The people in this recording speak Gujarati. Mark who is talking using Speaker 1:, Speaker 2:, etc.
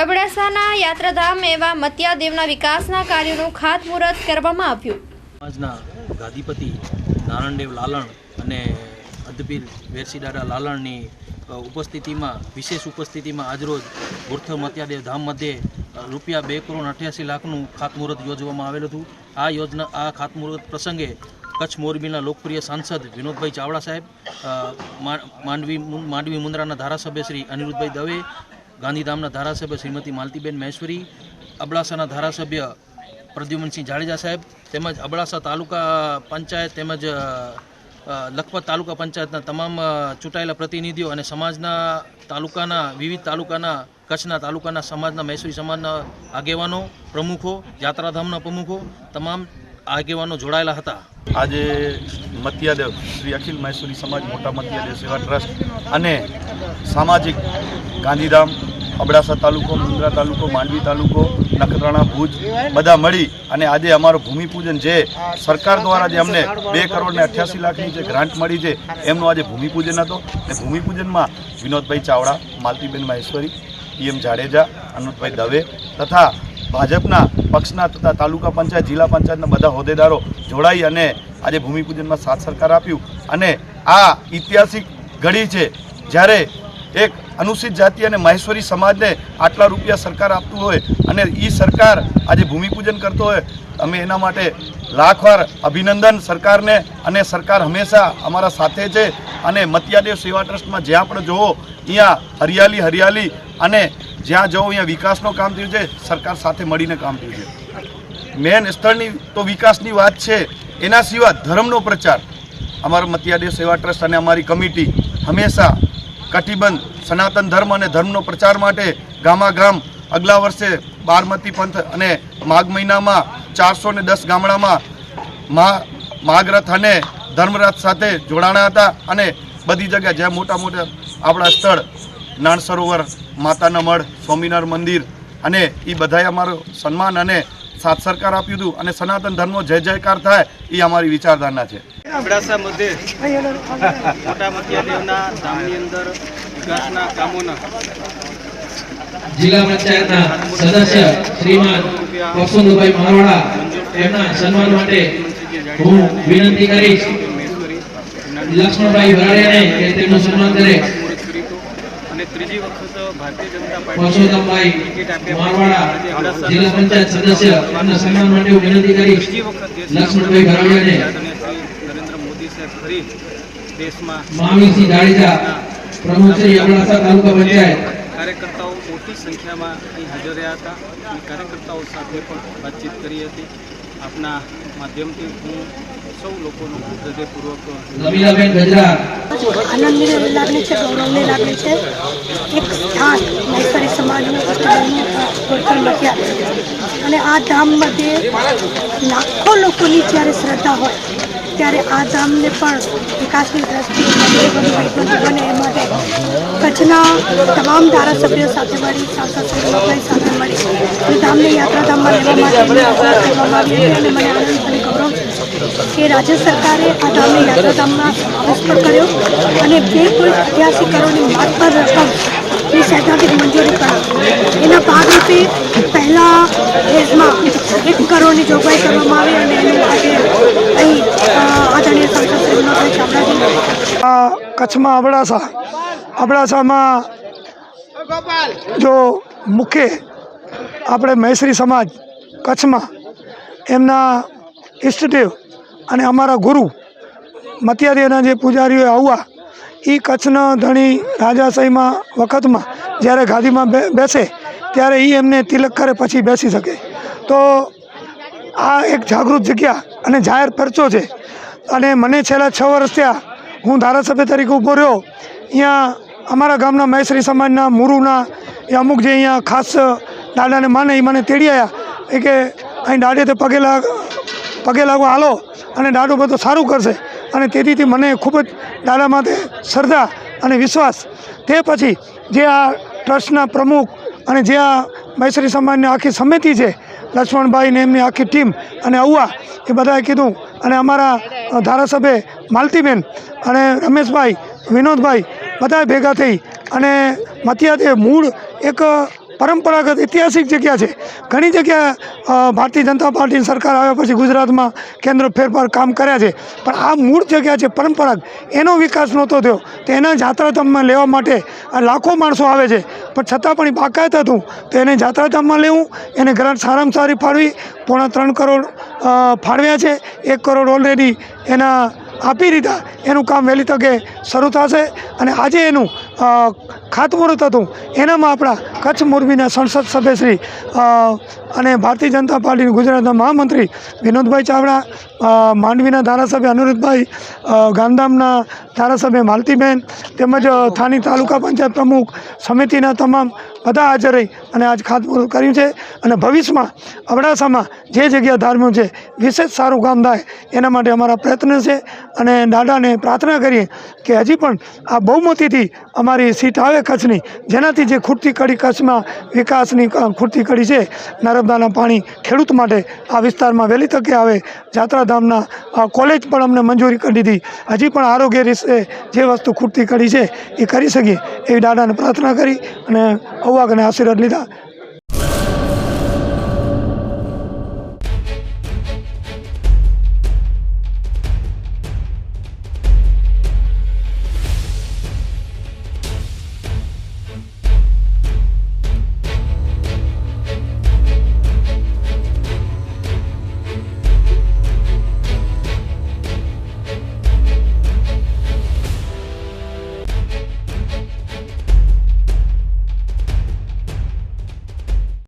Speaker 1: અબડાસાના યાત્રાધામ એવા મત્યાદેવના વિકાસના કાર્યોનું ખાતમુહૂર્ત કરવામાં આવ્યું.
Speaker 2: સમાજના ગાદીપતિ નારણદેવ લાલણ અને અદબીર વેરસીડારા લાલણની ઉપસ્થિતિમાં, વિશેષ ઉપસ્થિતિમાં આજરોજ ગુર્થ મત્યાદેવ ધામ મધ્યે રૂપિયા બે કરોડ અઠ્યાસી લાખનું ખાતમુહૂર્ત યોજવામાં આવેલું હતું. આ યોજના, આ ખાતમુહૂર્ત પ્રસંગે કચ્છ મોરબીના લોકપ્રિય સાંસદ વિનોદભાઈ ચાવડા સાહેબ માંડવી માંડવી મુન્દ્રાના ધારાસભ્ય શ્રી અનિરુદ્ધભાઈ દવે ગાંધીધામના ધારાસભ્ય શ્રીમતી માલતીબેન મહેશ્વરી, અબડાસાના ધારાસભ્ય પ્રદ્યુમનસિંહ જાડેજા સાહેબ તેમજ અબડાસા તાલુકા પંચાયત તેમજ લખપત તાલુકા પંચાયતના તમામ ચૂંટાયેલા પ્રતિનિધિઓ અને સમાજના તાલુકાના, વિવિધ તાલુકાના, કચ્છના તાલુકાના સમાજના, મહેસૂરી સમાજના આગેવાનો, પ્રમુખો, યાત્રાધામના પ્રમુખો, તમામ આગેવાનો જોડાયેલા હતા.
Speaker 3: આજે મત્યાદેવ, શ્રી અખિલ મહેસૂરી સમાજ, મોટા મત્યાદેવ સેવા ટ્રસ્ટ અને સામાજિક ગાંધીધામ, અબડાસા તાલુકો મુન્દ્રા તાલુકો, માંડવી તાલુકો, નખત્રાણા, ભુજ, બધા મળી અને આજે અમારું ભૂમિપૂજન જે સરકાર દ્વારા જે અમને બે કરોડ ને અઠ્યાસી લાખની જે ગ્રાન્ટ મળી છે, એમનો આજે ભૂમિપૂજન હતો. અને ભૂમિપૂજનમાં વિનોદભાઈ ચાવડા, માલતીબેન મહેશ્વરી, પીએમ જાડેજા, અનુપભાઈ દવે તથા ભાજપના પક્ષના તથા તાલુકા પંચાયત, જિલ્લા પંચાયતના બધા હોદ્દેદારો જોડાઈ અને આજે ભૂમિપૂજનમાં સાથ સરકાર આપ્યું. અને આ ઐતિહાસિક ઘડી છે, જ્યારે એક અનુસૂચિત જાતિ અને મહેશ્વરી સમાજને આટલા રૂપિયા સરકાર આપતું હોય અને એ સરકાર આજે ભૂમિપૂજન કરતો હોય, અમે એના માટે લાખવાર અભિનંદન સરકારને અને સરકાર હંમેશા અમારા સાથે છે. અને મતિયાદેવ સેવા ટ્રસ્ટમાં જ્યાં પણ જોવો અહીંયા હરિયાલી હરિયાળી અને જ્યાં જવું, અહીંયા વિકાસનું કામ થયું છે, સરકાર સાથે મળીને કામ થયું છે. મેન સ્થળની તો વિકાસની વાત છે, એના સિવાય ધર્મનો પ્રચાર. અમારો મતિયાદેવ સેવા ટ્રસ્ટ અને અમારી કમિટી હંમેશા કટિબંધ સનાતન ધર્મ અને ધર્મનો પ્રચાર માટે ગામા ગામ, અગલા વર્ષે બારમતી પંથ અને માઘ મહિનામાં ચારસો ને દસ ગામડામાં મા માગરથ અને ધર્મરથ સાથે જોડાણા હતા અને બધી જગ્યા જ્યાં મોટા મોટા આપણા સ્થળ નાણ સરોવર માતાના મઢ સ્વામિનારાયણ મંદિર અને એ બધાએ અમારું સન્માન અને સાથ સરકાર આપ્યું હતું અને સનાતન ધર્મનો જય જયકાર થાય એ અમારી વિચારધારણા છે.
Speaker 4: અબડાસા મધ્યે મોટા મતિયાદેવના ધામની અંદર વિકાસના કામોના
Speaker 5: જિલ્લા પંચાયતના સદસ્ય શ્રીમાન વસંતભાઈ મારવાડા એમના સન્માન માટે હું વિનંતી કરીશ. લક્ષ્મણભાઈ ભરાડિયાને તેમનું સન્માન કરે
Speaker 4: ખાતમુહૂર્ત કર્યું હતું. અને ત્રીજી વખત ભારતીય જનતા પાર્ટી ટિકિટ આપ્યા
Speaker 5: જિલ્લા પંચાયત સદસ્ય સન્માન માટે વિનંતી કરી
Speaker 4: ત્રીજી વખત
Speaker 5: લક્ષ્મણભાઈ ભરાડિયાને
Speaker 4: નરેન્દ્ર મોદી સાહેબ ફરી દેશમાં
Speaker 5: મામીસિંહ જાડેજા પ્રમુખ શ્રી અબડાસા તાલુકા પંચાયત.
Speaker 4: કાર્યકર્તાઓ મોટી સંખ્યામાં અહીં હાજર રહ્યા હતા અને કાર્યકર્તાઓ સાથે પણ વાતચીત કરી હતી. આપના માધ્યમથી હું સૌ લોકોનો હૃદયપૂર્વક
Speaker 5: રમીલાબેન ગજરા.
Speaker 6: આનંદની લાગણી છે ગૌરવની લાગણી છે. એક સ્થાન મહેશ્વરી સમાજનું ગોઠવણ અને આ ધામ મધ્યે લાખો લોકોની જ્યારે શ્રદ્ધા હોય ત્યારે આ ધામને પણ વિકાસની દ્રષ્ટિએ બને એ માટે કચ્છના તમામ ધારાસભ્યો સાથે મળી સાંસદ સાથે મળી અને ધામને યાત્રાધામમાં લેવા માટે અને મને આનંદ કે રાજ્ય સરકારે આ ધામને યાત્રાધામમાં સમાવેશ કર્યો અને બે પોઈન્ટ અઠ્યાસી કરોડની માત્ર રકમની સૈદ્ધાંતિક મંજૂરી કરાવી. એના ભાગરૂપે પહેલા ફેઝમાં એક કરોડની જોગવાઈ કરવામાં આવી અને એને આજે અહીં આદરણીય સાંસદ શ્રી વિનોદભાઈ ચાવડાજી
Speaker 7: કચ્છમાં અબડાસા અબડાસામાં જો મુખ્ય આપણે મહેસરી સમાજ કચ્છમાં એમના ઈષ્ટદેવ અને અમારા ગુરુ મતિયાદેવના જે પૂજારીઓ આવવા એ કચ્છના ધણી રાજાશાહીમાં વખતમાં જ્યારે ગાદીમાં બેસે, ત્યારે એ એમને તિલક કરે પછી બેસી શકે. તો આ એક જાગૃત જગ્યા અને જાહેર પરચો છે. અને મને છેલ્લા છ વર્ષ થયા હું ધારાસભ્ય તરીકે ઊભો રહ્યો. અહીંયા અમારા ગામના મહેશ્રી સમાજના મુરુના, એ અમુક જે અહીંયા ખાસ દાદાને માને એ મને તેડી આવ્યા એ કે અહીં દાડે તે પગે લાગ, પગે લાગવા હાલો. અને દાડો બધું સારું કરશે. અને તેથી મને ખૂબ જ દાદા માટે શ્રદ્ધા અને વિશ્વાસ. તે પછી જે આ ટ્રસ્ટના પ્રમુખ અને જે આ મૈસરી સમાજની આખી સમિતિ છે, લક્ષ્મણભાઈ ને એમની આખી ટીમ અને અવવા, એ બધાએ કીધું. અને અમારા ધારાસભ્ય માલતીબેન અને રમેશભાઈ, વિનોદભાઈ બધાએ ભેગા થઈ અને મતિયાદે મૂળ એક પરંપરાગત ઐતિહાસિક જગ્યા છે. ઘણી જગ્યા ભારતીય જનતા પાર્ટીની સરકાર આવ્યા પછી ગુજરાતમાં કેન્દ્ર ફેરફાર કામ કર્યા છે. પણ આ મૂળ જગ્યા છે પરંપરાગત. એનો વિકાસ નહોતો થયો. તો એના જાત્રાધામમાં લેવા માટે લાખો માણસો આવે છે. પણ છતાં પણ એ બાકાયત હતું. તો એને જાત્રાધામમાં લેવું, એને ગ્રાન્ટ સારામાં સારી ફાળવી. પોણા ત્રણ કરોડ ફાળવ્યા છે. એક કરોડ ઓલરેડી એના આપી દીધા. એનું કામ વહેલી તકે શરૂ થશે અને આજે એનું ખાતમુહૂર્ત હતું. એનામાં આપણા કચ્છ મોરબીના સંસદ સભ્યશ્રી અને ભારતીય જનતા પાર્ટીના ગુજરાતના મહામંત્રી વિનોદભાઈ ચાવડા માંડવીના ધારાસભ્ય અનુરુદ્ધભાઈ ગાંધામના ધારાસભ્ય માલતીબેન, તેમજ થાની તાલુકા પંચાયત પ્રમુખ સમિતિના તમામ બધા હાજર રહી અને આજ ખાતમુહૂર્ત કર્યું છે અને ભવિષ્યમાં અબડાસામાં જે જગ્યા ધાર્યું છે, વિશેષ સારું કામ થાય એના માટે અમારા પ્રયત્ન છે અને દાદાને પ્રાર્થના કરીએ કે હજી પણ આ બહુમતીથી અમારી સીટ આવે કચ્છની, જેનાથી જે ખૂટતી કડી કચ્છમાં વિકાસની ખૂટતી કડી છે, નર્મદાના પાણી ખેડૂત માટે આ વિસ્તારમાં વહેલી તકે આવે. જાત્રાધામના કોલેજ પણ અમને મંજૂરી કરી દીધી. હજી પણ આરોગ્ય રીતે જે વસ્તુ ખૂટતી કડી છે, એ કરી શકીએ એવી દાદાને પ્રાર્થના કરી અને અવાગને આશીર્વાદ લીધા.